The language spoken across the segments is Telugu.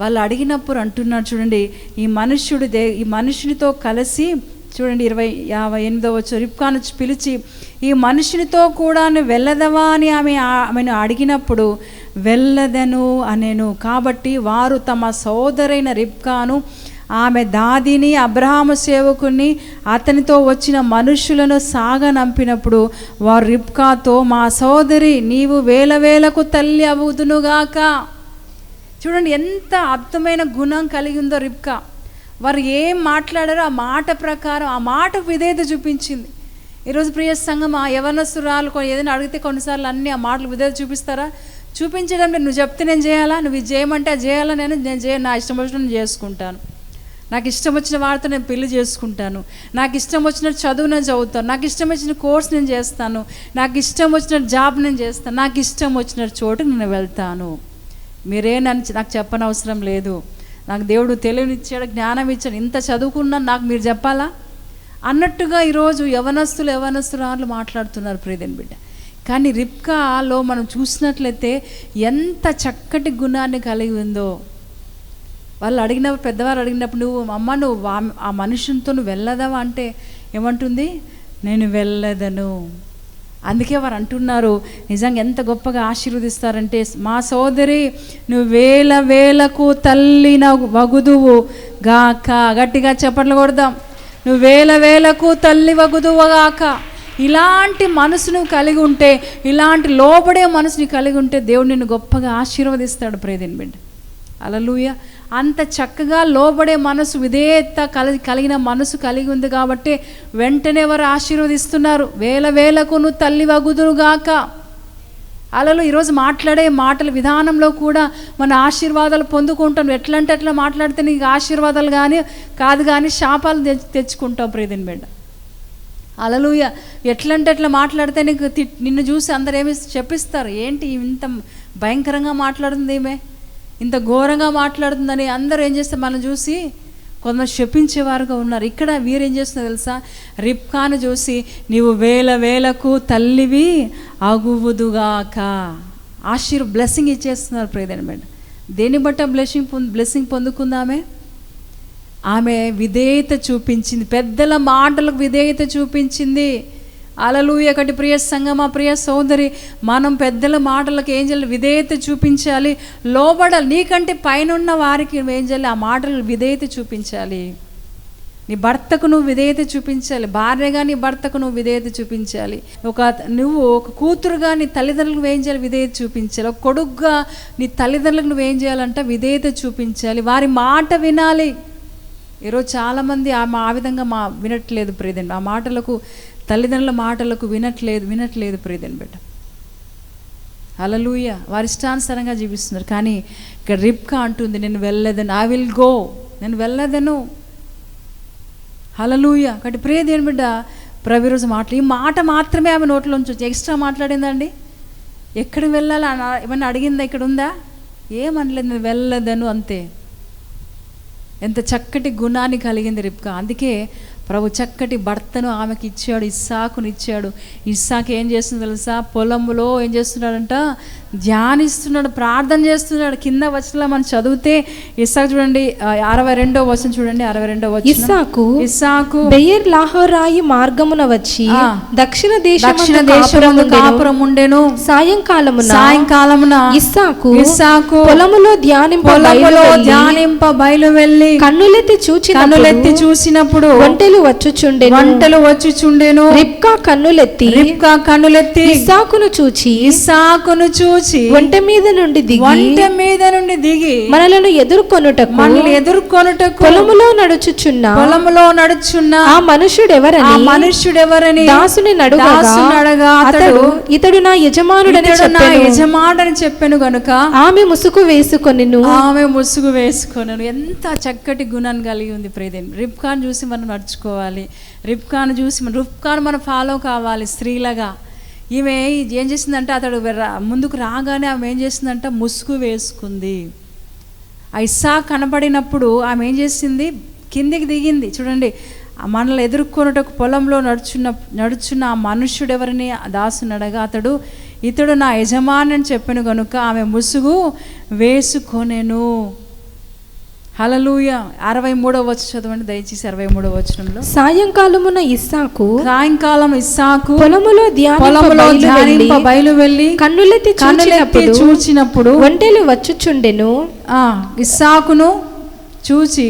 వాళ్ళు అడిగినప్పుడు అంటున్నారు చూడండి ఈ మనుష్యుడు దే ఈ మనుషునితో కలిసి చూడండి ఇరవై యాభై ఎనిమిదో వచ్చి రిప్కాను పిలిచి ఈ మనుషునితో కూడా వెళ్ళదవా అని ఆమె ఆమెను అడిగినప్పుడు వెళ్ళదను అనేను. కాబట్టి వారు తమ సోదరైన రిప్కాను ఆమె దాదిని అబ్రహాము సేవకుని అతనితో వచ్చిన మనుషులను సాగనంపినప్పుడు వారు రిప్కాతో మా సోదరి నీవు వేల వేలకు తల్లి అవుదునుగాక. చూడండి ఎంత అద్భుతమైన గుణం కలిగి ఉందో రిప్కా వారు ఏం మాట్లాడారో ఆ మాట ప్రకారం ఆ మాట విధేయత చూపించింది. ఈరోజు ప్రియ సంఘం ఆ యవనసురాలు ఏదైనా అడిగితే కొన్నిసార్లు అన్ని ఆ మాటలు విధేయత చూపిస్తారా? చూపించడం నువ్వు చెప్తే నేను చేయాలా? నువ్వు ఇది చేయమంటే అది చేయాలా? నేను నేను చేయ నా ఇష్టం వచ్చిన చేసుకుంటాను. నాకు ఇష్టం వచ్చిన వాడితో నేను పెళ్ళి చేసుకుంటాను. నాకు ఇష్టం వచ్చిన చదువు నేను చదువుతాను. నాకు ఇష్టం వచ్చిన కోర్స్ నేను చేస్తాను. నాకు ఇష్టం వచ్చిన జాబ్ నేను చేస్తాను. నాకు ఇష్టం వచ్చిన చోటు నేను వెళ్తాను. మీరే నన్ను నాకు చెప్పనవసరం లేదు. నాకు దేవుడు తెలివినిచ్చాడు జ్ఞానం ఇచ్చాడు ఇంత చదువుకున్నా నాకు మీరు చెప్పాలా? అన్నట్టుగా ఈరోజు యవనస్తులు యవనస్తురాలు మాట్లాడుతున్నారు ప్రియదని బిడ్డ. కానీ రిప్కాలో మనం చూసినట్లయితే ఎంత చక్కటి గుణాన్ని కలిగి ఉందో. వాళ్ళు అడిగినప్పుడు పెద్దవారు అడిగినప్పుడు నువ్వు అమ్మ నువ్వు ఆ మనుషునితో నువ్వు వెళ్ళదావా అంటే ఏమంటుంది? నేను వెళ్ళదను. అందుకే వారు అంటున్నారు నిజంగా ఎంత గొప్పగా ఆశీర్వదిస్తారంటే మా సోదరి నువ్వు వేల వేలకు తల్లిన వగుదువు గాక గట్టిగా చెప్పట్లు కొడదాం. నువ్వు వేల వేలకు తల్లి వగుదువు గాక. ఇలాంటి మనసు నువ్వు కలిగి ఉంటే ఇలాంటి లోబడే మనసుని కలిగి ఉంటే దేవుడు నిన్ను గొప్పగా ఆశీర్వదిస్తాడు ప్రేదిన్ బిడ్డ. అలలుయ అంత చక్కగా లోబడే మనసు విధేయత కలి కలిగిన మనసు కలిగి ఉంది కాబట్టి వెంటనే వారు ఆశీర్వదిస్తున్నారు. వేల వేలకు నువ్వు తల్లి వగుదురుగాక అలలు ఈరోజు మాట్లాడే మాటల విధానంలో కూడా మన ఆశీర్వాదాలు పొందుకుంటాం. ఎట్లంటే అట్లా మాట్లాడితే నీకు ఆశీర్వాదాలు కానీ కాదు కానీ శాపాలు తెచ్చు తెచ్చుకుంటావు ప్రియదిన్ బిడ్డ. అలలుయ ఎట్లంటే అట్లా మాట్లాడితే నీకు నిన్ను చూసి అందరు ఏమి చెప్పిస్తారు? ఏంటి ఇంత భయంకరంగా మాట్లాడుతుంది ఈమె? ఇంత ఘోరంగా మాట్లాడుతుందని అందరూ ఏం చేస్తే మనం చూసి కొంతమంది శపించేవారుగా ఉన్నారు. ఇక్కడ వీరు ఏం చేస్తున్నారు తెలుసా? రిప్కాను చూసి నీవు వేల వేలకు తల్లివి అగువుదుగాక. ఆశీర్ బ్లెస్సింగ్ ఇచ్చేస్తున్నారు ప్రియదన మేడం దేన్ని బట్ట బ్లెస్సింగ్ పొంది బ్లెస్సింగ్ పొందుకుందామే? ఆమె విధేయత చూపించింది. పెద్దల మాటలకు విధేయత చూపించింది. అలలు ఒకటి ప్రియ సంగమా ప్రియ సోదరి మనం పెద్దల మాటలకు ఏం చేయాలి విధేయత చూపించాలి. లోబడ నీకంటే పైన ఉన్న వారికి ఏం చేయాలి ఆ మాటలు విధేయత చూపించాలి. నీ భర్తకు నువ్వు విధేయత చూపించాలి. భార్యగా నీ భర్తకు నువ్వు విధేయత చూపించాలి. ఒక నువ్వు ఒక కూతురుగా నీ తల్లిదండ్రులకు వేయించాలి చేయాలి విధేయత చూపించాలి. ఒక కొడుకుగా నీ తల్లిదండ్రులకు నువ్వేం చేయాలంటే విధేయత చూపించాలి. వారి మాట వినాలి. ఈరోజు చాలామంది ఆ ఆ విధంగా మా వినట్లేదు ప్రియదండి ఆ మాటలకు తల్లిదండ్రుల మాటలకు వినట్లేదు వినట్లేదు ప్రియదని బిడ్డ. అలలుయ వారి ఇష్టానుసారంగా జీవిస్తున్నారు. కానీ ఇక్కడ రిప్కా అంటుంది నేను వెళ్ళలేదని. ఐ విల్ గో నేను వెళ్ళదను హలలుయ కాబట్టి ప్రియదేని బిడ్డ ప్రవిరోజు మాటలు ఈ మాట మాత్రమే ఆమె నోట్లోంచి వచ్చి ఎక్స్ట్రా మాట్లాడిందండి? ఎక్కడికి వెళ్ళాలి? అని ఏమన్నా అడిగిందా? ఇక్కడ ఉందా? ఏమనలేదు. నేను వెళ్ళదను అంతే. ఎంత చక్కటి గుణాన్ని కలిగింది రిప్కా అందుకే ప్రభు చక్కటి భర్తను ఆమెకి ఇచ్చాడు ఇస్సాకుని ఇచ్చాడు. ఇస్సాకు ఏం చేస్తుంది తెలుసా? పొలంలో ఏం చేస్తున్నాడంట? ధ్యానిస్తున్నాడు ప్రార్థన చేస్తున్నాడు కింద వచ్చిన మనం చదివితే ఇస్సాకు చూడండి అరవై రెండో వచనం చూడండి అరవై రెండో వచనం ఇస్సాకు ఇస్సాకు బెయర్ లాహోరాయి మార్గమున వచ్చి. దక్షిణ దక్షిణ దేశముందు కాపురముండెను. కాపురం ఉండెను సాయంకాలమున సాయంకాలమున ఇస్సాకు ఇస్సాకు పొలములో ధ్యానింప పొలములో ధ్యానింప బయలు వెళ్ళి కన్నులెత్తి చూచి కనులెత్తి చూసినప్పుడు ఒంటెలు వచ్చుచుండెను వంటలు వచ్చుచుండెను రిబ్కా కన్నులెత్తి రిబ్కా కనులెత్తి ఇస్సాకును చూచి ఇసాకును చూచి ఒంటె మీద నుండి దిగి వంట మీద నుండి దిగి మనలను ఎదుర్కొనుటకు మనల్ని ఎదుర్కొనుటకు పొలములో నడుచుచున్న పొలములో నడుచున్న ఆ మనుషుడెవరని ఆ మనుష్యుడెవరని దాసుని నడుగగా దాసుని అడగా అతడు ఇతడు నా యజమానుడని నా చెప్పెను. యజమాడని చెప్పాను గనుక ఆమె ముసుగు వేసుకొనిను. ఆమె ముసుగు వేసుకొనను. ఎంత చక్కటి గుణాన్ని కలిగి ఉంది ప్రియదేవి. రిప్కాన్ చూసి మనం నడుచుకోవాలి. రిప్కాన్ చూసి రిప్కాన్ మనం ఫాలో కావాలి స్త్రీలగా. ఈమె ఏం చేసిందంటే అతడు ముందుకు రాగానే ఆమె ఏం చేసిందంటే? ముసుగు వేసుకుంది. ఆ ఇస్సా కనబడినప్పుడు ఆమె ఏం చేసింది? కిందికి దిగింది. చూడండి మనల్ని ఎదుర్కొనుటకు పొలంలో నడుచున్న నడుచున్న ఆ మనుష్యుడు ఎవరిని దాసునడగా అతడు ఇతడు నా యజమాని అని చెప్పిన కనుక ఆమె ముసుగు వేసుకొనెను. హలలుయ అరవై మూడవ వచ్చి చదవండి దయచేసి అరవై మూడవ వచనంలో. సాయంకాలమున ఇస్సాకు సాయంకాలం ఇస్సాకు పొలములో పొలములో బయలు ధ్యానింప వెళ్ళి బయలు వెళ్ళి కన్నులెత్తి కన్నులెత్తి చూచినప్పుడు ఒంటెలు వచ్చుచుండెను. ఆ ఇస్సాకును చూచి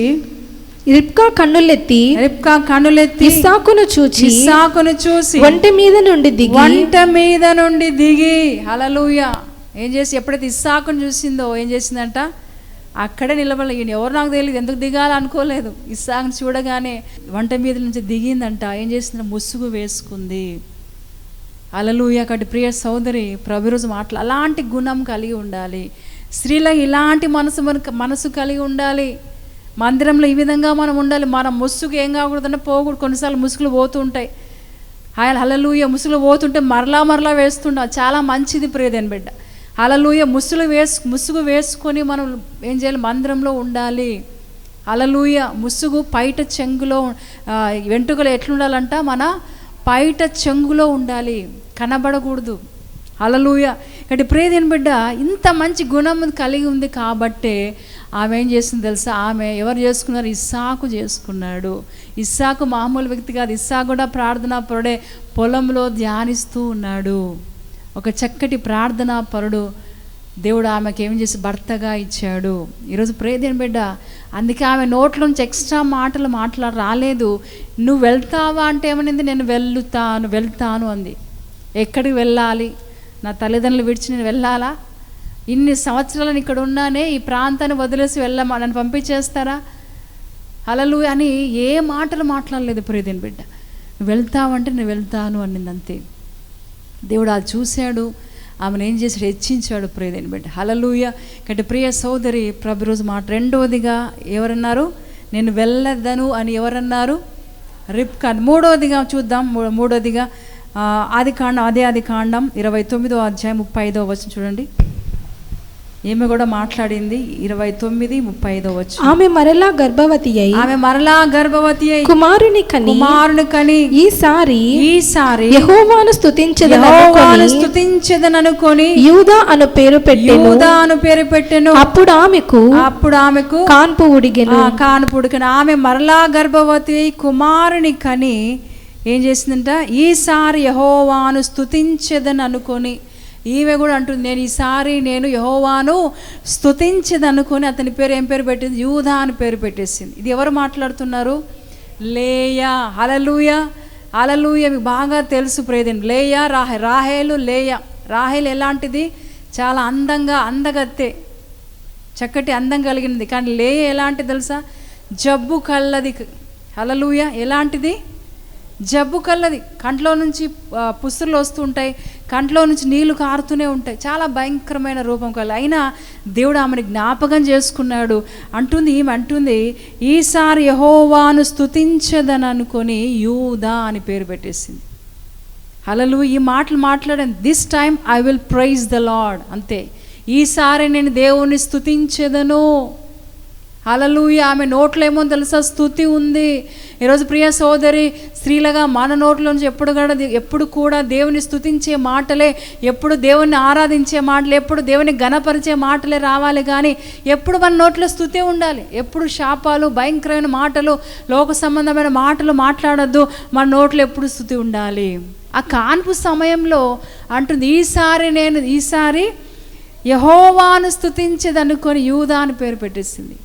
రిబ్కా కన్నులెత్తి రిబ్కా కన్నులెత్తి ఇస్సాకును చూచి ఇస్సాకును చూసి ఒంటె మీద నుండి దిగి వంట మీద నుండి దిగి. హలలుయ ఏం చేసి ఎప్పుడైతే ఇస్సాకును చూసిందో ఏం చేసిందంట? అక్కడే నిలబడి ఈయన ఎవరు నాకు తెలియదు ఎందుకు దిగాలనుకోలేదు ఇస్సాకుని చూడగానే వంట మీద నుంచి దిగిందంట. ఏం చేసిందంట ముసుగు వేసుకుంది. అలలుయ అక్కడి ప్రియ సోదరి ప్రభురోజు మాటలు. అలాంటి గుణం కలిగి ఉండాలి. స్త్రీలకు ఇలాంటి మనసు మనసు కలిగి ఉండాలి. మందిరంలో ఈ విధంగా మనం ఉండాలి. మన ముసుగు ఏం కాకూడదంటే పోకూడదు కొన్నిసార్లు ముసుగులు పోతూ ఉంటాయి. ఆయన హలలుయ ముసుగులు పోతుంటే మరలా మరలా వేస్తుండ. చాలా మంచిది ప్రియదని బిడ్డ. అలలుయ ముసులు వేసు ముసుగు వేసుకొని మనం ఏం చేయాలి? మందిరంలో ఉండాలి. అలలుయ ముసుగు పైట చెంగులో వెంట్రుకలు ఎట్లుండాలంట? మన పైట చెంగులో ఉండాలి. కనబడకూడదు. అలలుయ ఇక్కడ ప్రేదేని బిడ్డ ఇంత మంచి గుణం కలిగి ఉంది కాబట్టే ఆమె ఏం చేసింది తెలుసా? ఆమె ఎవరు చేసుకున్నారు? ఇస్సాకు చేసుకున్నాడు. ఇస్సాకు మామూలు వ్యక్తి కాదు. ఇస్సాకు కూడా ప్రార్థనా పొడే పొలంలో ధ్యానిస్తూ ఉన్నాడు. ఒక చక్కటి ప్రార్థనా పరుడు దేవుడు ఆమెకి ఏం చేసి భర్తగా ఇచ్చాడు. ఈరోజు ప్రేదేని బిడ్డ అందుకే ఆమె నోట్లోంచి ఎక్స్ట్రా మాటలు మాట్లాడ రాలేదు. నువ్వు వెళ్తావా? అంటే ఏమనింది? నేను వెళ్తాను వెళ్తాను అంది. ఎక్కడికి వెళ్ళాలి? నా తల్లిదండ్రులు విడిచి నేను వెళ్ళాలా? ఇన్ని సంవత్సరాలు ఇక్కడ ఉన్నానే ఈ ప్రాంతాన్ని వదిలేసి వెళ్ళమా? నన్ను పంపించేస్తారా? అలలు అని ఏ మాటలు మాట్లాడలేదు ప్రియదేని బిడ్డ. నువ్వు వెళ్తావంటే నేను వెళ్తాను అనింది అంతే. దేవుడు అది చూశాడు. ఆమెను ఏం చేశాడు? హెచ్చించాడు ప్రియదేని బిడ్డ. హలలుయ కంటే ప్రియ సోదరి ప్రభు రోజు మాట రెండవదిగా ఎవరన్నారు? నేను వెళ్ళదను అని ఎవరన్నారు? రిప్కాన్ మూడవదిగా చూద్దాం. మూడవదిగా ఆది కాండం అదే ఆది కాండం ఇరవై తొమ్మిదో అధ్యాయం ముప్పై ఐదో వచ్చిన చూడండి. ఈమె కూడా మాట్లాడింది ఇరవై తొమ్మిది ముప్పై ఐదో వచ్చి ఆమె మరలా గర్భవతి అయి ఆమె మరలా గర్భవతి అయి కుమారుని కని కుమారుని కని ఈసారి ఈసారి యెహోవాను స్తుతించదని స్తుతించదననుకొని యూదా అను పేరు పెట్టెను. యూదా అను పేరు పెట్టెను. అప్పుడు ఆమెకు అప్పుడు ఆమెకు కాన్పు ఉడిగెను. ఆ కానుపుడుకని ఆమె మరలా గర్భవతి అయి కుమారుని కని ఏం చేసిందంట? ఈసారి యహోవాను స్తుతించదని అనుకొని ఈమె కూడా అంటుంది నేను ఈసారి నేను యహోవాను స్తుతించదనుకొని అతని పేరు ఏం పేరు పెట్టింది? యూదా అని పేరు పెట్టేసింది. ఇది ఎవరు మాట్లాడుతున్నారు? లేయా అలలుయ అలలుయ మీకు బాగా తెలుసు ప్రేదేని. లేయా రాహే రాహేలు లేయా. రాహేలు ఎలాంటిది? చాలా అందంగా అందగత్తే. చక్కటి అందం కలిగినది. కానీ లేయ ఎలాంటిది తెలుసా? జబ్బు కళ్ళది. అలలుయ ఎలాంటిది? జబ్బు కళ్ళది. కంట్లో నుంచి పుస్తులు వస్తుంటాయి కంట్లో నుంచి నీళ్ళు కారుతూనే ఉంటాయి. చాలా భయంకరమైన రూపం కలి అయినా దేవుడు ఆమెను జ్ఞాపకం చేసుకున్నాడు. అంటుంది ఈమె అంటుంది ఈసారి యహోవాను స్థుతించదని అనుకొని యూదా అని పేరు పెట్టేసింది. అలలు ఈ మాటలు మాట్లాడాను. This time I will praise the lord అంతే. ఈసారి నేను దేవుణ్ణి స్తుతించెదను. అలలుయ ఆమె నోట్లో ఏమో తెలుసా? స్థుతి ఉంది. ఈరోజు ప్రియ సోదరి స్త్రీలుగా మన నోట్లోంచి ఎప్పుడు కూడా ఎప్పుడు కూడా దేవుని స్థుతించే మాటలే ఎప్పుడు దేవుని ఆరాధించే మాటలు ఎప్పుడు దేవుని గణపరిచే మాటలే రావాలి కానీ ఎప్పుడు మన నోట్లో స్థుతి ఉండాలి. ఎప్పుడు శాపాలు భయంకరమైన మాటలు లోక సంబంధమైన మాటలు మాట్లాడద్దు. మన నోట్లో ఎప్పుడు స్థుతి ఉండాలి. ఆ కాన్పు సమయంలో అంటుంది ఈసారి నేను ఈసారి యహోవాను స్థుతించదనుకొని యూదా అని పేరు పెట్టేసింది.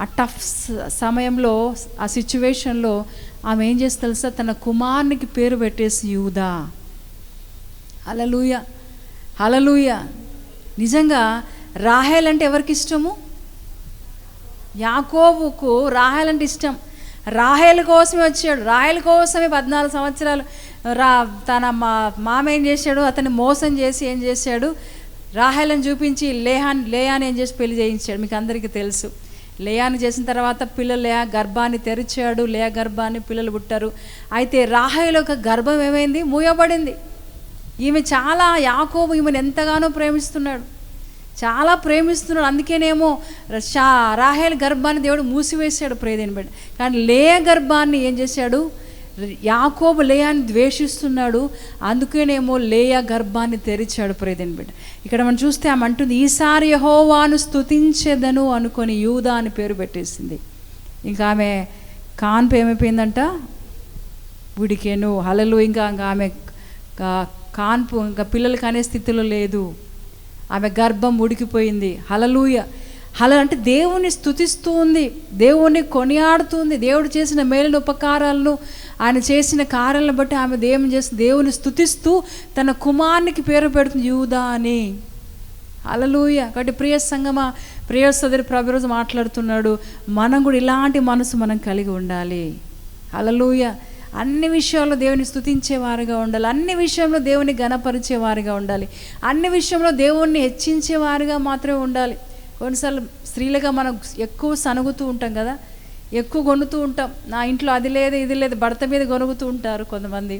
ఆ టఫ్ సమయంలో ఆ సిచ్యువేషన్లో ఆమె ఏం చేసి తెలుసా? తన కుమారునికి పేరు పెట్టేసి యూదా. హలలుయ హలలుయ నిజంగా రాహేల్ అంటే ఎవరికి ఇష్టము? యాకోబుకు రాహేల్ అంటే ఇష్టం. రాహేల్ కోసమే వచ్చాడు. రాహేల్ కోసమే పద్నాలుగు సంవత్సరాలు రా తన మా మామ ఏం చేశాడు? అతన్ని మోసం చేసి ఏం చేశాడు? రాహేలను చూపించి లేహాన్ లేహాన్ ఏం చేసి పెళ్ళి చేయించాడు? మీకు అందరికీ తెలుసు. లేయాని చేసిన తర్వాత పిల్లలు లేయా? గర్భాన్ని తెరిచాడు లేయా గర్భాన్ని పిల్లలు పుట్టారు. అయితే రాహేల్ ఒక గర్భం ఏమైంది? మూయబడింది. ఈమె చాలా యాకోబు ఈమెను ఎంతగానో ప్రేమిస్తున్నాడు. చాలా ప్రేమిస్తున్నాడు. అందుకేనేమో షా రాహేల్ గర్భాన్ని దేవుడు మూసివేశాడు ప్రేదేని బిడ్డ కానీ లేయ గర్భాన్ని ఏం చేశాడు? యాకోబు లేయాని ద్వేషిస్తున్నాడు అందుకేనేమో లేయా గర్భాన్ని తెరిచాడు. ప్రేదని బిడ్డ ఇక్కడ మనం చూస్తే ఆమె అంటుంది ఈసారి యహోవాను స్థుతించేదను అనుకొని యూదా అని పేరు పెట్టేసింది. ఇంకా ఆమె కాన్పు ఏమైపోయిందంట? ఉడికెను హలలు ఇంకా ఇంకా ఆమె కాన్పు ఇంకా పిల్లలు అనే స్థితిలో లేదు. ఆమె గర్భం ఉడికిపోయింది. హలలుయ అలా అంటే దేవుని స్థుతిస్తూ ఉంది. దేవుణ్ణి కొనియాడుతుంది దేవుడు చేసిన మేలుని ఉపకారాలను ఆయన చేసిన కార్యాలను బట్టి ఆమె దేవుని చేసి దేవుని స్థుతిస్తూ తన కుమారునికి పేరు పెడుతుంది యూదా అని అలలుయ కాబట్టి ప్రియ సంగమా ప్రియ సోదరి ప్రభురోజు మాట్లాడుతున్నాడు. మనం కూడా ఇలాంటి మనసు మనం కలిగి ఉండాలి. అలలుయ అన్ని విషయాల్లో దేవుని స్థుతించేవారుగా ఉండాలి. అన్ని విషయంలో దేవుని గణపరిచేవారుగా ఉండాలి. అన్ని విషయంలో దేవుణ్ణి హెచ్చించేవారుగా మాత్రమే ఉండాలి. కొన్నిసార్లు స్త్రీలుగా మనం ఎక్కువ సనుగుతూ ఉంటాం కదా ఎక్కువ గొనుతూ ఉంటాం. నా ఇంట్లో అది లేదు ఇది లేదు భర్త మీద గొనుగుతూ ఉంటారు కొంతమంది.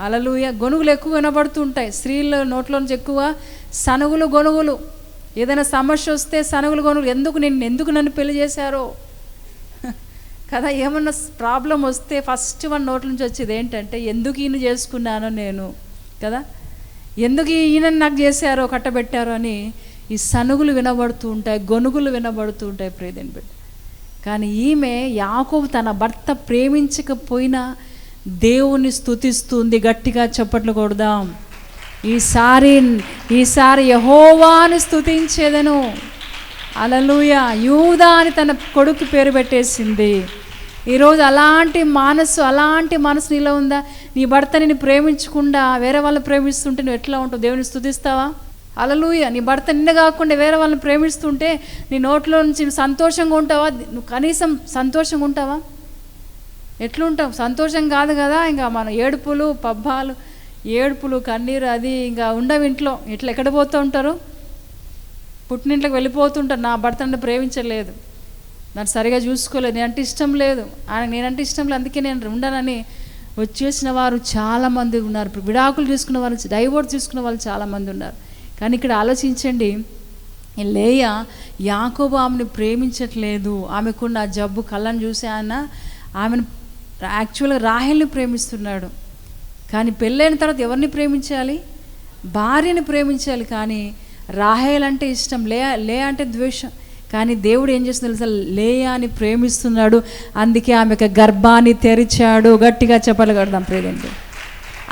అలలుయ గొనుగులు ఎక్కువ వినబడుతూ ఉంటాయి. స్త్రీల నోట్లో నుంచి ఎక్కువ సనుగులు గొనుగులు. ఏదైనా సమస్య వస్తే సనుగులు గొనుగులు. ఎందుకు నేను ఎందుకు నన్ను పెళ్ళి చేశారో? కదా ఏమన్నా ప్రాబ్లం వస్తే ఫస్ట్ మన నోట్ల నుంచి వచ్చేది ఏంటంటే ఎందుకు ఈయన చేసుకున్నానో నేను కదా? ఎందుకు ఈయన నాకు చేశారో కట్టబెట్టారో అని ఈ సనుగులు వినబడుతూ ఉంటాయి గొనుగులు వినబడుతూ ఉంటాయి ప్రేదని బిడ్డ. కానీ ఈమె యాకోబు తన భర్త ప్రేమించకపోయినా దేవుని స్థుతిస్తుంది గట్టిగా చప్పట్లు కొడదాం. ఈసారి ఈసారి యహోవాని స్థుతించేదను అలలుయ యూదా అని తన కొడుకు పేరు పెట్టేసింది. ఈరోజు అలాంటి మనసు అలాంటి మనసు నీలో ఉందా? నీ భర్త నిన్ను ప్రేమించకుండా వేరే వాళ్ళు ప్రేమిస్తుంటే నువ్వు ఎట్లా ఉంటావు? దేవుని స్థుతిస్తావా అలలుయ నీ భర్త నిన్న కాకుండా వేరే వాళ్ళని ప్రేమిస్తుంటే నీ నోట్లో నుంచి సంతోషంగా ఉంటావా? నువ్వు కనీసం సంతోషంగా ఉంటావా? ఎట్లుంటాం సంతోషం కాదు కదా ఇంకా మన ఏడుపులు పబ్బాలు ఏడుపులు కన్నీరు అది ఇంకా ఉండవు ఇంట్లో. ఇట్లా ఎక్కడ పోతూ ఉంటారు? పుట్టినింట్లోకి వెళ్ళిపోతుంటారు నా భర్త నన్ను ప్రేమించలేదు. నన్ను సరిగా చూసుకోలేదు. నేనంటే ఇష్టం లేదు. ఆయన నేనంటే ఇష్టం లేదు. అందుకే నేను ఉండనని వచ్చేసిన వారు చాలామంది ఉన్నారు. ఇప్పుడు విడాకులు తీసుకున్న వాళ్ళు డైవోర్స్ తీసుకున్న వాళ్ళు చాలామంది ఉన్నారు. కానీ ఇక్కడ ఆలోచించండి లేయ యాకోబు ఆమెను ప్రేమించట్లేదు. ఆమెకున్న జబ్బు కళ్ళను చూసి ఆయన ఆమెను యాక్చువల్గా రాహెల్ని ప్రేమిస్తున్నాడు. కానీ పెళ్ళైన తర్వాత ఎవరిని ప్రేమించాలి? భార్యని ప్రేమించాలి కానీ రాహేల్ అంటే ఇష్టం లే లే అంటే ద్వేషం. కానీ దేవుడు ఏం చేస్తుంది తెలుసా? లేయాని ప్రేమిస్తున్నాడు. అందుకే ఆమెకు గర్భాన్ని తెరిచాడు. గట్టిగా చెప్పలు కడదాం ప్రేదండి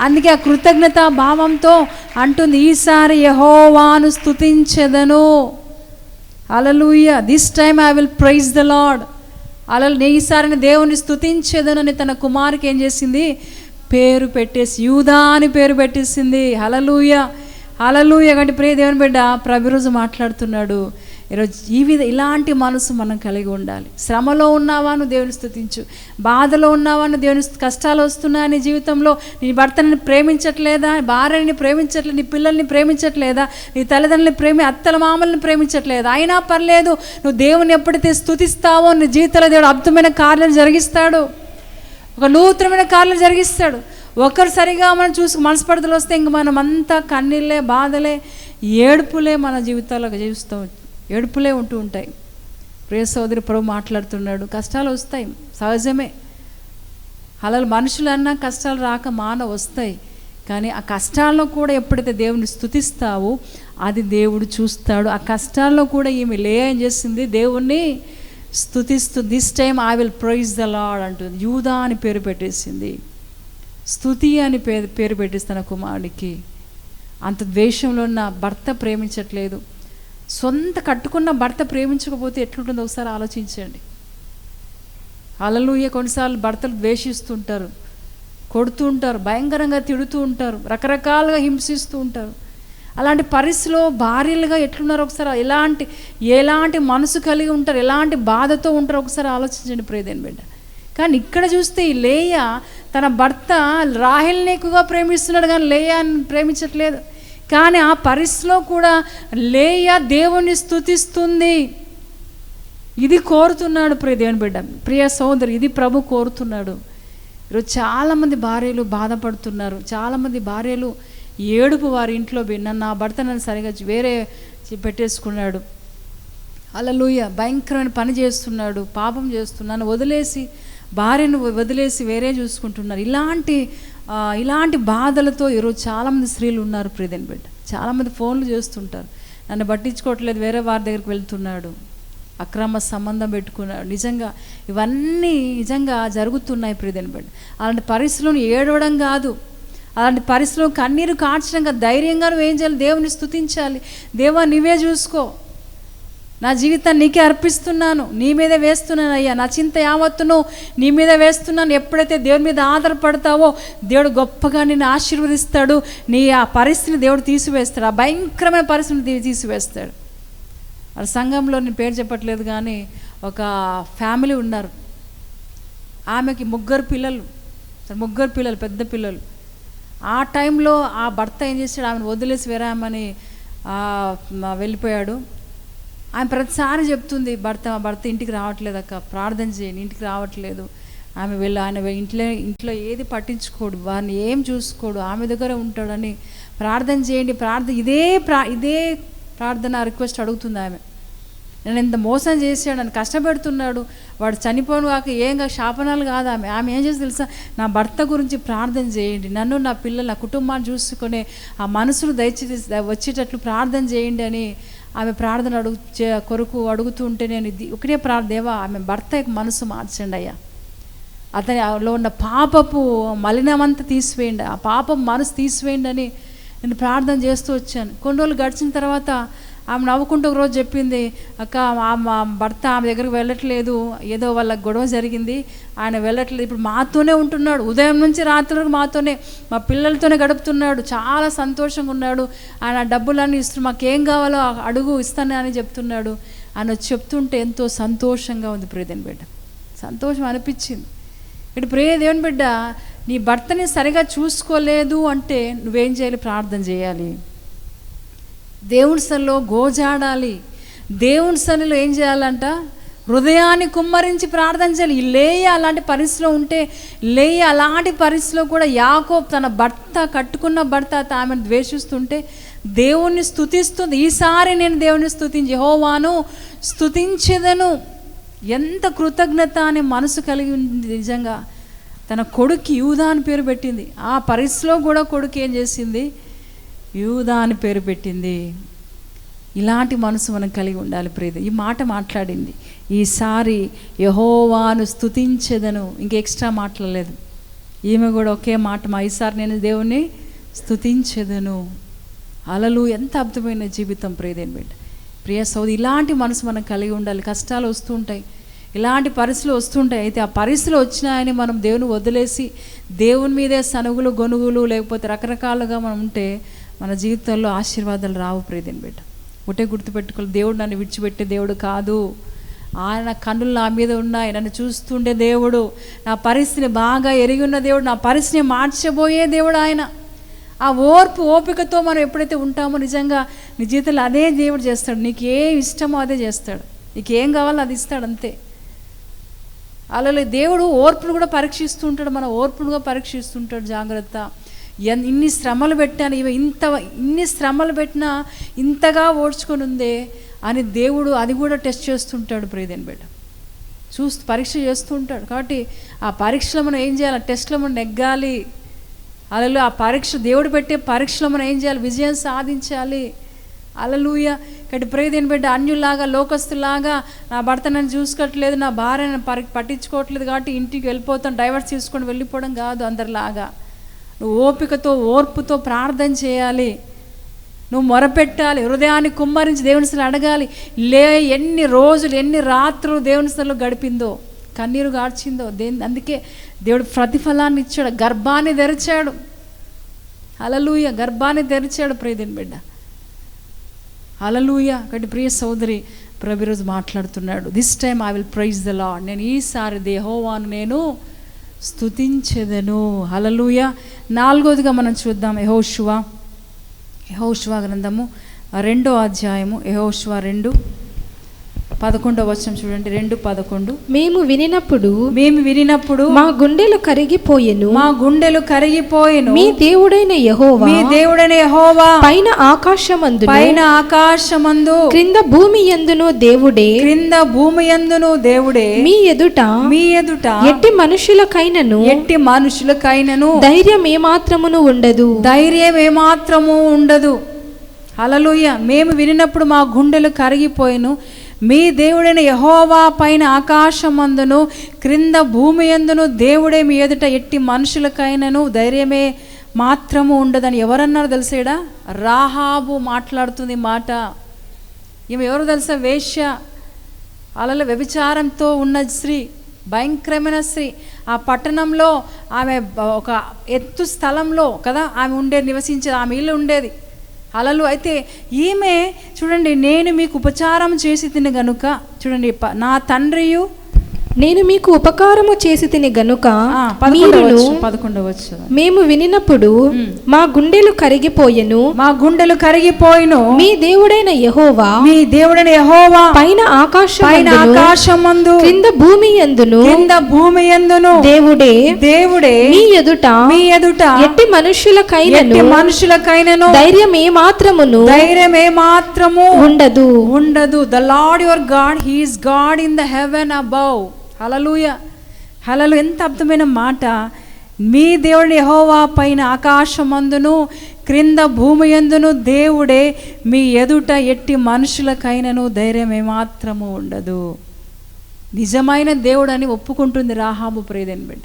అందుకే ఆ కృతజ్ఞత భావంతో అంటుంది ఈసారి యహోవాను స్థుతించదను అలలుయ this time I will praise the lord అలలు ఈసారిని దేవుని స్తుతించేదనని తన కుమారుకి ఏం చేసింది? పేరు పెట్టేసి యూదా అని పేరు పెట్టేసింది. హలలుయ హలలుయ కంటే ప్రియ దేవుని బిడ్డ ప్రభిరోజు మాట్లాడుతున్నాడు. ఈరోజు ఈ విధ ఇలాంటి మనసు మనం కలిగి ఉండాలి. శ్రమలో ఉన్నావా నువ్వు దేవుని స్థుతించు బాధలో ఉన్నావా నువ్వు దేవుని కష్టాలు వస్తున్నాయా నీ జీవితంలో? నీ భర్తని ప్రేమించట్లేదా? భార్యని ప్రేమించట్లేదు నీ పిల్లల్ని ప్రేమించట్లేదా? నీ తల్లిదండ్రులని ప్రేమి అత్తల మామల్ని ప్రేమించట్లేదు? అయినా పర్లేదు నువ్వు దేవుని ఎప్పుడైతే స్థుతిస్తావో నీ జీవితంలో దేవుడు అద్భుతమైన కార్యాలు జరిగిస్తాడు. ఒక నూతనమైన కార్యాలు జరిగిస్తాడు. ఒకరు సరిగా మనం చూసి మనస్పర్ధలు వస్తే ఇంక మనం అంతా కన్నీళ్ళే బాధలే ఏడుపులే మన జీవితాల్లో జీవిస్తాం ఏడుపులే ఉంటూ ఉంటాయి. ప్రియ సోదరి ప్రభు మాట్లాడుతున్నాడు. కష్టాలు వస్తాయి. సహజమే. అలా మనుషులన్నా కష్టాలు రాక మాన వస్తాయి. కానీ ఆ కష్టాల్లో కూడా ఎప్పుడైతే దేవుని స్థుతిస్తావో అది దేవుడు చూస్తాడు. ఆ కష్టాల్లో కూడా ఈమె లే చేసింది. దేవుణ్ణి స్థుతిస్తూ this time I will praise the lord అంటుంది. యూదా అని పేరు పెట్టేసింది. స్థుతి అని పేరు పేరు పెట్టిస్తాను కుమారుడికి. అంత ద్వేషంలో ఉన్న భర్త ప్రేమించట్లేదు. సొంత కట్టుకున్న భర్త ప్రేమించకపోతే ఎట్లుంటుందో ఒకసారి ఆలోచించండి. అలలుయ కొన్నిసార్లు భర్తలు ద్వేషిస్తుంటారు కొడుతూ ఉంటారు భయంకరంగా తిడుతూ ఉంటారు రకరకాలుగా హింసిస్తూ ఉంటారు. అలాంటి పరిస్థితిలో భార్యలుగా ఎట్లున్నారో ఒకసారి ఎలాంటి ఎలాంటి మనసు కలిగి ఉంటారు ఎలాంటి బాధతో ఉంటారో ఒకసారి ఆలోచించండి ప్రేదేని బిడ్డ. కానీ ఇక్కడ చూస్తే ఈ లేయ తన భర్త రాహెల్ని ఎక్కువగా ప్రేమిస్తున్నాడు కానీ లేయాని ప్రేమించట్లేదు. కానీ ఆ పరిస్థితిలో కూడా లేయ దేవుణ్ణి స్థుతిస్తుంది ఇది కోరుతున్నాడు ప్రియ దేవుని బిడ్డ ప్రియ సోదరి ఇది ప్రభు కోరుతున్నాడు. ఈరోజు చాలామంది భార్యలు బాధపడుతున్నారు. చాలామంది భార్యలు ఏడుపు వారి ఇంట్లో నన్ను నా భర్త నన్ను సరిగా వేరే పెట్టేసుకున్నాడు. అలలుయ భయంకరమైన పని చేస్తున్నాడు పాపం చేస్తున్నాను వదిలేసి భార్యను వదిలేసి వేరే చూసుకుంటున్నారు. ఇలాంటి ఇలాంటి బాధలతో ఈరోజు చాలామంది స్త్రీలు ఉన్నారు ప్రియదని బిడ్డ చాలామంది ఫోన్లు చేస్తుంటారు. నన్ను పట్టించుకోవట్లేదు వేరే వారి దగ్గరికి వెళ్తున్నాడు. అక్రమ సంబంధం పెట్టుకున్నాడు. నిజంగా ఇవన్నీ నిజంగా జరుగుతున్నాయి ప్రియదని బిడ్డ అలాంటి పరిస్థితులను ఏడవడం కాదు. అలాంటి పరిస్థితులు కన్నీరు కార్చడం కాదు ధైర్యంగా నువ్వు ఏం చేయాలి? దేవుని స్థుతించాలి దేవా నువ్వే చూసుకో. నా జీవితాన్ని నీకే అర్పిస్తున్నాను. నీ మీదే వేస్తున్నాను అయ్యా. నా చింత యావత్తును నీ మీద వేస్తున్నాను. ఎప్పుడైతే దేవుని మీద ఆధారపడతావో దేవుడు గొప్పగా నిన్ను ఆశీర్వదిస్తాడు. నీ ఆ పరిస్థితిని దేవుడు తీసివేస్తాడు. ఆ భయంకరమైన పరిస్థితిని తీసివేస్తాడు. వాళ్ళ సంఘంలో నేను పేరు చెప్పట్లేదు కానీ ఒక ఫ్యామిలీ ఉన్నారు. ఆమెకి ముగ్గురు పిల్లలు. ముగ్గురు పిల్లలు పెద్ద పిల్లలు. ఆ టైంలో ఆ భర్త ఏం చేశాడు? ఆమెను వదిలేసి వేరామని వెళ్ళిపోయాడు. ఆమె ప్రతిసారి చెప్తుంది భర్త భర్త ఇంటికి రావట్లేదు అక్క ప్రార్థన చేయండి ఇంటికి రావట్లేదు. ఆమె వెళ్ళి ఆయన ఇంట్లో ఇంట్లో ఏది పట్టించుకోడు వారిని ఏం చూసుకోడు ఆమె దగ్గర ఉంటాడని ప్రార్థన చేయండి ప్రార్థన ఇదే ప్రా ఇదే ప్రార్థన రిక్వెస్ట్ అడుగుతుంది ఆమె. నేను ఇంత మోసం చేశాడు నన్ను కష్టపెడుతున్నాడు వాడు చనిపోను కాక ఏం శాపనాలు కాదు ఆమె. ఆమె ఏం చేసి తెలుసా? నా భర్త గురించి ప్రార్థన చేయండి నన్ను నా పిల్లలు నా కుటుంబాన్ని చూసుకునే ఆ మనసును దయచేసి వచ్చేటట్లు ప్రార్థన చేయండి అని ఆమె ప్రార్థన అడుగు చే- కొరకు అడుగుతుంటే నేను ఒకటే ప్రార్థన దేవా ఆమె భర్త యొక్క మనసు మార్చండి అయ్యా. అతనిలో ఉన్న పాపపు మలినమంతా తీసివేయండి ఆ పాపం మనసు తీసివేయండి అని నేను ప్రార్థన చేస్తూ వచ్చాను. కొన్ని రోజులు గడిచిన తర్వాత ఆమె నవ్వుకుంటూ ఒక రోజు చెప్పింది అక్క ఆ మా భర్త ఆమె దగ్గరికి వెళ్ళట్లేదు. ఏదో వాళ్ళ గొడవ జరిగింది. ఆయన వెళ్ళట్లేదు. ఇప్పుడు మాతోనే ఉంటున్నాడు. ఉదయం నుంచి రాత్రి వరకు మాతోనే మా పిల్లలతోనే గడుపుతున్నాడు. చాలా సంతోషంగా ఉన్నాడు. ఆయన డబ్బులన్నీ ఇస్తు మాకేం కావాలో అడుగు ఇస్తాను అని చెప్తున్నాడు. ఆయన చెప్తుంటే ఎంతో సంతోషంగా ఉంది ప్రియదేని బిడ్డ. సంతోషం అనిపించింది. ఇటు ప్రియదేవుని బిడ్డ నీ భర్తని సరిగా చూసుకోలేదు అంటే నువ్వేం చేయాలి? ప్రార్థన చేయాలి. దేవుని సన్నిలో గోజాడాలి. దేవుని సన్నిలో ఏం చేయాలంట? హృదయాన్ని కుమ్మరించి ప్రార్థన చేయాలి. ఈ లేయ అలాంటి పరిస్థితిలో ఉంటే లేయ అలాంటి పరిస్థితిలో కూడా యాకోబ్ తన భర్త కట్టుకున్న భర్త ఆమెను ద్వేషిస్తుంటే దేవుణ్ణి స్థుతిస్తుంది ఈసారి నేను దేవుని స్థుతించి హోవాను స్థుతించదను ఎంత కృతజ్ఞత అనే మనసు కలిగి ఉంది నిజంగా. తన కొడుకు యూదా అని పేరు పెట్టింది. ఆ పరిస్థితిలో కూడా కొడుకు ఏం చేసింది? యూదా అని పేరు పెట్టింది. ఇలాంటి మనసు మనం కలిగి ఉండాలి ప్రేద ఈ మాట మాట్లాడింది. ఈసారి యహోవాను స్థుతించదను ఇంక ఎక్స్ట్రా మాట్లాడలేదు. ఈమె కూడా ఒకే మాట మా ఈసారి నేను దేవుణ్ణి స్థుతించదను అలలు ఎంత అద్భుతమైన జీవితం ప్రేదేని బిడ్డ. ప్రియ సౌది ఇలాంటి మనసు మనం కలిగి ఉండాలి. కష్టాలు వస్తుంటాయి ఇలాంటి పరిస్థితులు వస్తుంటాయి అయితే ఆ పరిస్థితులు వచ్చినాయని మనం దేవుని వదిలేసి దేవుని మీదే సనుగులు గొనుగులు లేకపోతే రకరకాలుగా మనం ఉంటే మన జీవితంలో ఆశీర్వాదాలు రావు ప్రియదేని బిడ్డ. ఒకటే గుర్తుపెట్టుకోవాలి. దేవుడు నన్ను విడిచిపెట్టే దేవుడు కాదు. ఆయన కన్నులు నా మీద ఉన్నాయి. నన్ను చూస్తుండే దేవుడు. నా పరిస్థితిని బాగా ఎరిగి ఉన్న దేవుడు. నా పరిస్థితిని మార్చబోయే దేవుడు ఆయన. ఆ ఓర్పు ఓపికతో మనం ఎప్పుడైతే ఉంటామో నిజంగా నీ జీవితంలో అదే దేవుడు చేస్తాడు. నీకు ఏ ఇష్టమో అదే చేస్తాడు. నీకు ఏం కావాలో అది ఇస్తాడు అంతే. అలా దేవుడు ఓర్పును కూడా పరీక్షిస్తుంటాడు మన ఓర్పును కూడా పరీక్షిస్తుంటాడు జాగ్రత్త. ఇన్ని శ్రమలు పెట్టాను ఇవి ఇంత ఇన్ని శ్రమలు పెట్టినా ఇంతగా ఓడ్చుకొని ఉందే అని దేవుడు అది కూడా టెస్ట్ చేస్తుంటాడు ప్రియదేని బిడ్డ. చూస్తూ పరీక్ష చేస్తూ ఉంటాడు కాబట్టి ఆ పరీక్షలో మనం ఏం చేయాలి? టెస్ట్లో మనం నెగ్గాలి. అలలో ఆ పరీక్ష దేవుడు పెట్టే పరీక్షలో మనం ఏం చేయాలి? విజయం సాధించాలి. అలలుయ ఇక్కడ ప్రేదేని బిడ్డ అన్యులాగా లోకస్తులాగా నా భర్త నన్ను చూసుకోవట్లేదు నా భార్య పరి పట్టించుకోవట్లేదు కాబట్టి ఇంటికి వెళ్ళిపోతాను డైవర్స్ తీసుకొని వెళ్ళిపోవడం కాదు అందరిలాగా. నువ్వు ఓపికతో ఓర్పుతో ప్రార్థన చేయాలి. నువ్వు మొరపెట్టాలి హృదయాన్ని కుమ్మరించి దేవునిసలు అడగాలి. లే ఎన్ని రోజులు ఎన్ని రాత్రులు దేవునిసలు గడిపిందో కన్నీరు గార్చిందో. దేని అందుకే దేవుడు ప్రతిఫలాన్ని ఇచ్చాడు గర్భాన్ని తెరిచాడు. అలలుయ గర్భాన్ని తెరిచాడు ప్రియదిని బిడ్డ. అలలుయ కాబట్టి ప్రియ సోదరి ప్రభు ఈరోజు మాట్లాడుతున్నాడు. This time I will praise the lord నేను ఈసారి దేహోవాను నేను స్థుతించెదను హలలుయ నాలుగోదిగా మనం చూద్దాం యహోశివ యహోశివ గ్రంథము రెండో అధ్యాయము. యహోశివ రెండు. పదకొండవ వచనం చూడండి. రెండు పదకొండు. మేము వినినప్పుడు మేము వినినప్పుడు మా గుండెలు కరిగిపోయెను. మా గుండెలు కరిగిపోయెను. మీ దేవుడైన యెహోవా మీ దేవుడైన యెహోవా పైన ఆకాశమందును. పైన ఆకాశమందు. క్రింద భూమి యందును దేవుడే. క్రింద భూమి యందును దేవుడే. మీ ఎదుట మీ ఎదుట ఎట్టి మనుషులకైనను. ఎట్టి మనుషులకైనను. ధైర్యం ఏమాత్రమును ఉండదు. ధైర్యం ఏమాత్రము ఉండదు. హలలుయ మేము వినినప్పుడు మా గుండెలు కరిగిపోయిను. మీ దేవుడైన యహోవా పైన ఆకాశమందును క్రింద భూమి ఎందును దేవుడే మీ ఎదుట ఎట్టి మనుషులకైనను ధైర్యమే మాత్రము ఉండదని ఎవరన్నారు తెలిసేడా? రాహాబు మాట్లాడుతుంది మాట. ఈమె ఎవరు తెలుసా? వేశ్య. అలల వ్యభిచారంతో ఉన్న స్త్రీ భయంకరమైన స్త్రీ. ఆ పట్టణంలో ఆమె ఒక ఎత్తు స్థలంలో కదా ఆమె ఉండే నివసించేది ఆమె ఇల్లు ఉండేది. అలలు. అయితే ఈమె చూడండి నేను మీకు ఉపచారం చేసి తిని గనుక చూడండి ప- నా తండ్రియు నేను మీకు ఉపకారము చేసి తిని గనుక ఆ, పదకొండవ మీరును వచనం, పదకొండవ వచనం. మేము వినినప్పుడు మా గుండెలు కరిగిపోయెను. మా గుండెలు కరిగిపోయిను. మీ దేవుడైన యెహోవా మీ దేవుడైన యహోవా పైన ఆకాశం పైన ఆకాశమందు క్రింద భూమి యందును కింద భూమి ఎందును దేవుడే దేవుడే మీ ఎదుట మీ ఎదుట ఎట్టి మనుషులకైనను మనుషులకైనను ధైర్యం ఏమాత్రమును ధైర్యం ఏమాత్రము ఉండదు. ఉండదు. The lord your god he is god in the heaven above హలలుయ హలలు ఎంత అర్థమైన మాట. మీ దేవుడి యహోవా పైన ఆకాశమందును క్రింద భూమి ఎందును దేవుడే మీ ఎదుట ఎట్టి మనుషులకైనను ధైర్యం ఏమాత్రము ఉండదు. నిజమైన దేవుడు అని ఒప్పుకుంటుంది రాహాబు ప్రేదని బిడ్డ.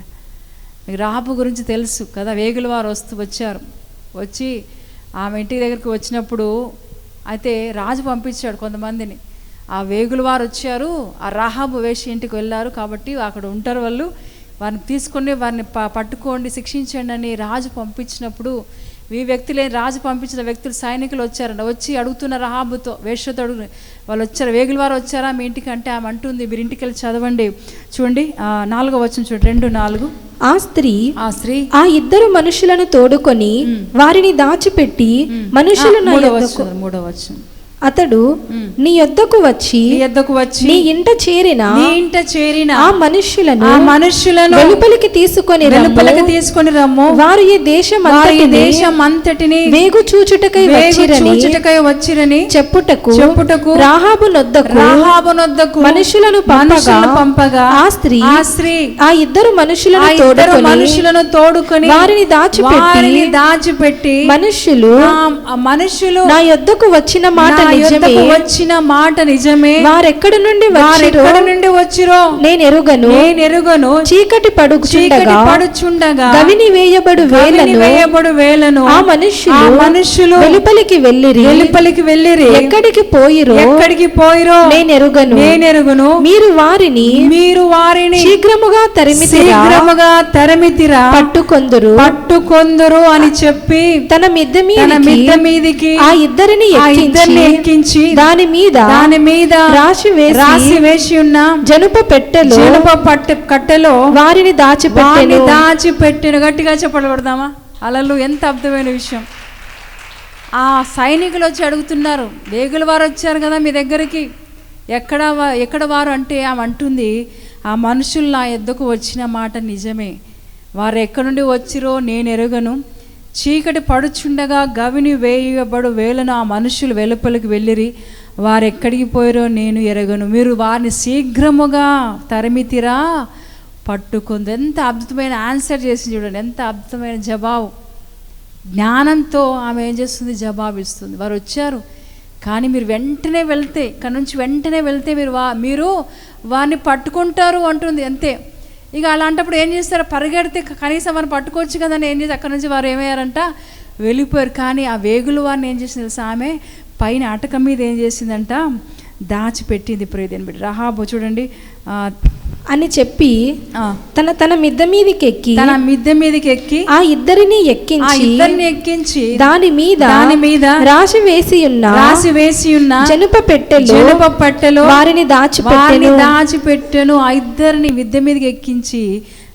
మీకు రాహాబు గురించి తెలుసు కదా వేగుల వారు వస్తూ వచ్చారు. వచ్చి ఆమె ఇంటి దగ్గరికి వచ్చినప్పుడు అయితే రాజు పంపించాడు కొంతమందిని. ఆ వేగుల వారు వచ్చారు ఆ రాహాబు వేషి ఇంటికి వెళ్ళారు కాబట్టి అక్కడ ఉంటారు వాళ్ళు. వారిని తీసుకొని వారిని ప పట్టుకోండి శిక్షించండి అని రాజు పంపించినప్పుడు ఈ వ్యక్తులే రాజు పంపించిన వ్యక్తులు సైనికులు వచ్చారంట. వచ్చి అడుగుతున్న రహాబుతో వేషతో అడుగు వాళ్ళు వచ్చారు. వేగుల వారు వచ్చారా? మీ ఇంటికి అంటే ఆమె అంటుంది మీరు ఇంటికి వెళ్ళి చదవండి. చూడండి ఆ, నాలుగో వచ్చిన చూడండి. రెండు నాలుగు. ఆ స్త్రీ ఆ స్త్రీ. ఆ ఇద్దరు మనుషులను తోడుకొని వారిని దాచిపెట్టి మనుషులు నా మూడో యొద్దకు అతడు నీ యొద్దకు వచ్చి నీ ఎద్దకు వచ్చి నీ ఇంట చేరిన నీ ఇంట చేరిన ఆ మనుష్యులను ఆ మనుషులను వెలుపలికి తీసుకొని. వెలుపలకి తీసుకొని రమ్ము వారు ఈ దేశం అంతటిని దేశం అంతటిని వేగు చూచుటకై వచ్చిరని చూచుటకై వచ్చిరని చెప్పుటకు చెప్పుటకు రాహాబు నొద్దకు రాహాబునొద్దకు మనుషులను మనుషులను పంపగా పంపగా ఆ స్త్రీ ఆ స్త్రీ ఆ ఇద్దరు మనుషులను ఇద్దరు మనుషులను తోడుకొని వారిని దాచిపెట్టి వారిని దాచిపెట్టి మనుషులు మనుషులు నా యొద్దకు వచ్చిన మాట నిజమే. వచ్చిన మాట నిజమే? వారెక్కడి నుండి వారు వచ్చిరో? ఎక్కడి నుండి వచ్చిరో? నేను ఎరుగను. నేను ఎరుగను. చీకటి చీకటి పడుచుండగా పడుచుండగా గవిని వేయబడు వేలను వేయబడు వేలను ఆ మనుష్యులు ఆ మనుషులు వెలుపలికి వెళ్ళిరి. వెలుపలికి వెళ్ళిరి. ఎక్కడికి పోయిరో? ఎక్కడికి పోయిరో? నేను ఎరుగను. నేను ఎరుగును. మీరు వారిని మీరు వారిని శీఘ్రముగా తరిమితిరా? శీఘ్రముగా తరిమితిరా? పట్టుకొందురు. పట్టుకొందురు అని చెప్పి తన మిద్దె తన మీదికి మిద్ద మీదికి ఆ ఇద్దరిని ఆ ఇద్దరిని ఎక్కించి దాని మీద దాని మీద రాశి వేసి రాసి వేసి ఉన్న జనుప పెట్టెలో జనప పట్టె కట్టెలో వారిని వారిని దాచిపెట్టెను. దాచి పెట్టిన గట్టిగా చెప్పబడదామా అలలు ఎంత అర్థమైన విషయం. ఆ సైనికులు వచ్చి అడుగుతున్నారు. వేగుల వారు వచ్చారు కదా మీ దగ్గరికి. ఎక్కడ ఎక్కడ వారు అంటే ఆమె అంటుంది ఆ మనుషులు నా ఎద్దకు వచ్చిన మాట నిజమే. వారు ఎక్కడి నుండి వచ్చిరో నేను ఎరుగను. చీకటి పడుచుండగా గవిని వేయబడు వేలను ఆ మనుషులు వెలుపలికి వెళ్ళిరి. వారు ఎక్కడికి పోయారో నేను ఎరగను. మీరు వారిని శీఘ్రముగా తరిమితిరా. పట్టుకుంది. ఎంత అద్భుతమైన ఆన్సర్ చేసి చూడండి. ఎంత అద్భుతమైన జవాబు. జ్ఞానంతో ఆమె ఏం చేస్తుంది? జవాబు ఇస్తుంది. వారు వచ్చారు. కానీ మీరు వెంటనే వెళ్తే ఇక్కడ నుంచి వెంటనే వెళ్తే మీరు వా మీరు వారిని పట్టుకుంటారు అంటుంది. అంతే. ఇక అలాంటప్పుడు ఏం చేస్తారు? పరిగెడితే కనీసం వారిని పట్టుకోవచ్చు కదా అని ఏం చేసి అక్కడ నుంచి వారు ఏమయ్యారంట? వెళ్ళిపోయారు. కానీ ఆ వేగులు వారిని ఏం చేసింది తెలుసా ఆమె? పైన అటక మీద ఏం చేసిందంట? దాచిపెట్టింది ప్రియదేని బిడ్డ. రహాబు చూడండి. అని చెప్పి తన తన మిద్దె మీదికి ఎక్కి తన మిద్దె మీదకి ఎక్కి ఆ ఇద్దరిని ఆ ఎక్కించి ఇద్దరిని ఎక్కించి దాని మీద దాని మీద రాశి వేసి ఉన్న రాసి వేసి ఉన్న జనుప పెట్టెలో జనప పట్టెలో వారిని వారిని దాచిపెట్టెను. దాచిపెట్టెను ఆ ఇద్దరిని విద్య మీదకి ఎక్కించి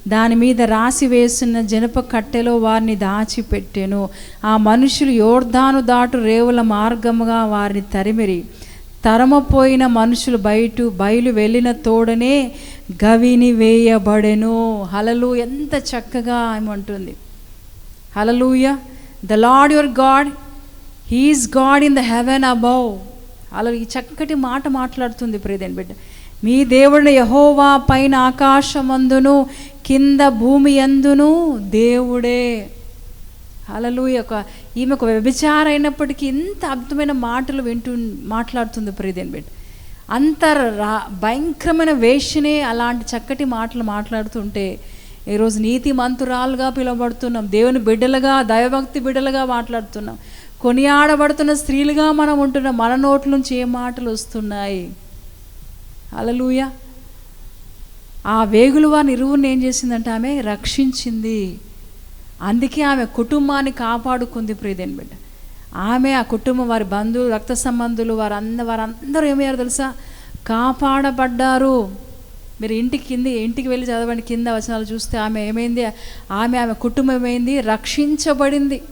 దాని మీద రాసి వేసిన జనప కట్టెలో వారిని దాచిపెట్టెను. ఆ మనుషులు యోర్ధాను దాటు రేవుల మార్గముగా వారిని తరిమిరి. తరమపోయిన మనుషులు బయట బయలు వెళ్ళిన తోడనే గవిని వేయబడెను. హలలు ఎంత చక్కగా ఏమంటుంది హలలుయ the lord your god he is god in the heaven above. అలా ఈ చక్కటి మాట మాట్లాడుతుంది ప్రియదేని బిడ్డ. మీ దేవుడిని యహోవా పైన ఆకాశమందును కింద భూమి అందును దేవుడే. అలలు ఒక ఈమె ఒక వ్యభిచార అయినప్పటికీ ఇంత అద్భుతమైన మాటలు వింటూ మాట్లాడుతుంది ప్రియదేని బిడ్డ. అంత రా భయంకరమైన వేషనే అలాంటి చక్కటి మాటలు మాట్లాడుతుంటే ఈరోజు నీతి మంతురాలుగా పిలువబడుతున్నాం. దేవుని బిడ్డలుగా దైవభక్తి బిడ్డలుగా మాట్లాడుతున్నాం. కొనియాడబడుతున్న స్త్రీలుగా మనం ఉంటున్నాం. మన నోట్ల నుంచి ఏ మాటలు వస్తున్నాయి? అలలుయ ఆ వేగులు వారిని ఇరువుని ఏం చేసిందంటే ఆమె రక్షించింది. అందుకే ఆమె కుటుంబాన్ని కాపాడుకుంది ప్రియదేని బిడ్డ. ఆమె ఆ కుటుంబం వారి బంధువులు రక్త సంబంధులు వారంద వారందరూ ఏమయ్యారు తెలుసా? కాపాడబడ్డారు. మీరు ఇంటికి కింద ఇంటికి వెళ్ళి చదవండి కింద వచనాలు చూస్తే ఆమె ఏమైంది? ఆమె ఆమె కుటుంబం ఏమైంది? రక్షించబడింది.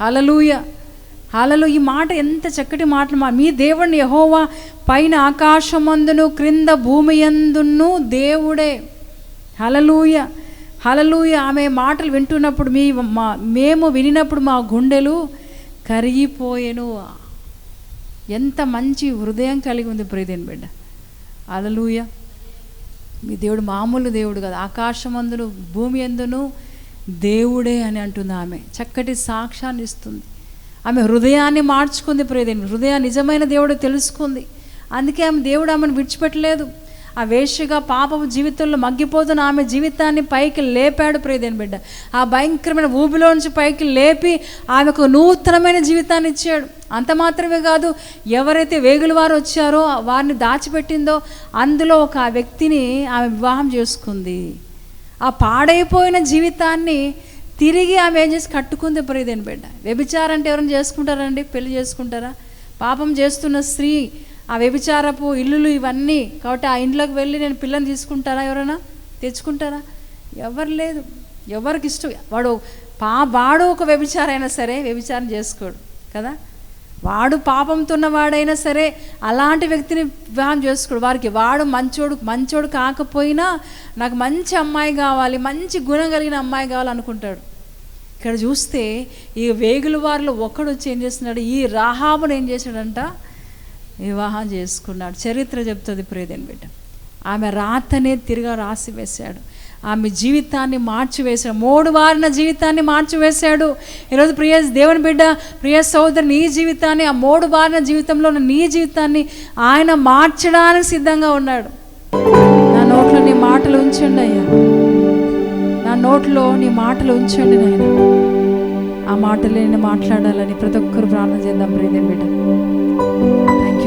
హలలుయ అలలు ఈ మాట ఎంత చక్కటి మాటలు మా మీ దేవుడిని యహోవా పైన ఆకాశమందును క్రింద భూమి ఎందును దేవుడే. హలలుయ హలలుయ ఆమె మాటలు వింటున్నప్పుడు మీ మా మేము వినినప్పుడు మా గుండెలు కరిగిపోయేను. ఎంత మంచి హృదయం కలిగి ఉంది ప్రియదేని బిడ్డ. అలలుయ మీ దేవుడు మామూలు దేవుడు కదా. ఆకాశమందును భూమి ఎందును దేవుడే అని అంటుంది ఆమె. చక్కటి సాక్ష్యాన్ని ఇస్తుంది. ఆమె హృదయాన్ని మార్చుకుంది ప్రియదేని. హృదయ నిజమైన దేవుడు తెలుసుకుంది. అందుకే ఆమె దేవుడు ఆమెను విడిచిపెట్టలేదు. ఆ వేష్యగా పాపపు జీవితంలో మగ్గిపోతున్న ఆమె జీవితాన్ని పైకి లేపాడు ప్రియదేని బిడ్డ. ఆ భయంకరమైన ఊబిలో నుంచి పైకి లేపి ఆమెకు నూతనమైన జీవితాన్ని ఇచ్చాడు. అంత మాత్రమే కాదు ఎవరైతే వేగుల వారు వచ్చారో వారిని దాచిపెట్టిందో అందులో ఒక వ్యక్తిని ఆమె వివాహం చేసుకుంది. ఆ పాడైపోయిన జీవితాన్ని తిరిగి ఆమె ఏం చేసి కట్టుకుంది ప్రియదేని బిడ్డ. వ్యభిచారం అంటే ఎవరైనా చేసుకుంటారండి? పెళ్ళి చేసుకుంటారా? పాపం చేస్తున్న స్త్రీ ఆ వ్యభిచారపు ఇల్లులు ఇవన్నీ. కాబట్టి ఆ ఇంట్లోకి వెళ్ళి నేను పిల్లని తీసుకుంటారా ఎవరైనా? తెచ్చుకుంటారా? ఎవరు లేదు. ఎవరికి ఇష్టం? వాడు పా వాడు ఒక వ్యభిచారైనా సరే వ్యభిచారం చేసుకోడు కదా? వాడు పాపంతో ఉన్నవాడైనా సరే అలాంటి వ్యక్తిని వివాహం చేసుకోడు. వారికి వాడు మంచోడు మంచోడు కాకపోయినా నాకు మంచి అమ్మాయి కావాలి మంచి గుణం కలిగిన అమ్మాయి కావాలనుకుంటాడు ఇక్కడ చూస్తే ఈ వేగుల వారిలో ఒకడు వచ్చి ఏం చేస్తున్నాడు? ఈ రాహాబును ఏం చేశాడంట? వివాహం చేసుకున్నాడు. చరిత్ర చెప్తుంది ప్రియదేని బిడ్డ. ఆమె రాతనే తిరిగా రాసి వేశాడు. ఆమె జీవితాన్ని మార్చివేశాడు. మూడు వారిన జీవితాన్ని మార్చివేశాడు. ఈరోజు ప్రియ దేవుని బిడ్డ ప్రియ సోదరు నీ జీవితాన్ని ఆ మూడు వారిన జీవితంలో ఉన్న నీ జీవితాన్ని ఆయన మార్చడానికి సిద్ధంగా ఉన్నాడు. నా నోట్లో నీ మాటలు ఉంచండి అయ్యా. నా నోట్లో నీ మాటలు ఉంచండి నాయన. ఆ మాటలు నేను మాట్లాడాలని ప్రతి ఒక్కరు ప్రార్థన చేద్దాం ప్రియదేని బిడ్డ.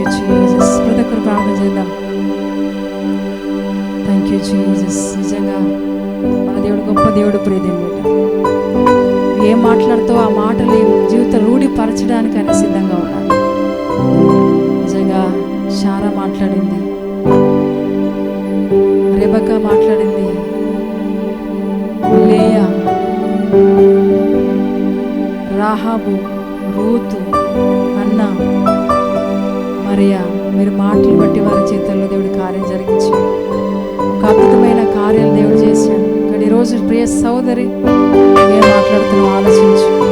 జీసస్ ప్రతి ఒక్కరు ప్రార్థన చేద్దాం థ్యాంక్ యూ జీసస్ నిజంగా మన దేవుడు గొప్ప దేవుడు ప్రియదేని ఏం మాట్లాడుతావు ఆ మాటలు జీవితం జీవిత రూఢిపరచడానికి ఆయన సిద్ధంగా ఉన్నాడు. నిజంగా షారా మాట్లాడింది. రెబక్క మాట్లాడింది. లేయా. రాహాబు రూతు అన్నా. మరియా మీరు మాటలు బట్టి వారి చేతుల్లో దేవుడి కార్యం జరిగించాడు ఒక అద్భుతమైన కార్యాలు దేవుడు చేశాడు. ఇక్కడ ఈరోజు ప్రియ సోదరి ఏం ఆలోచించు.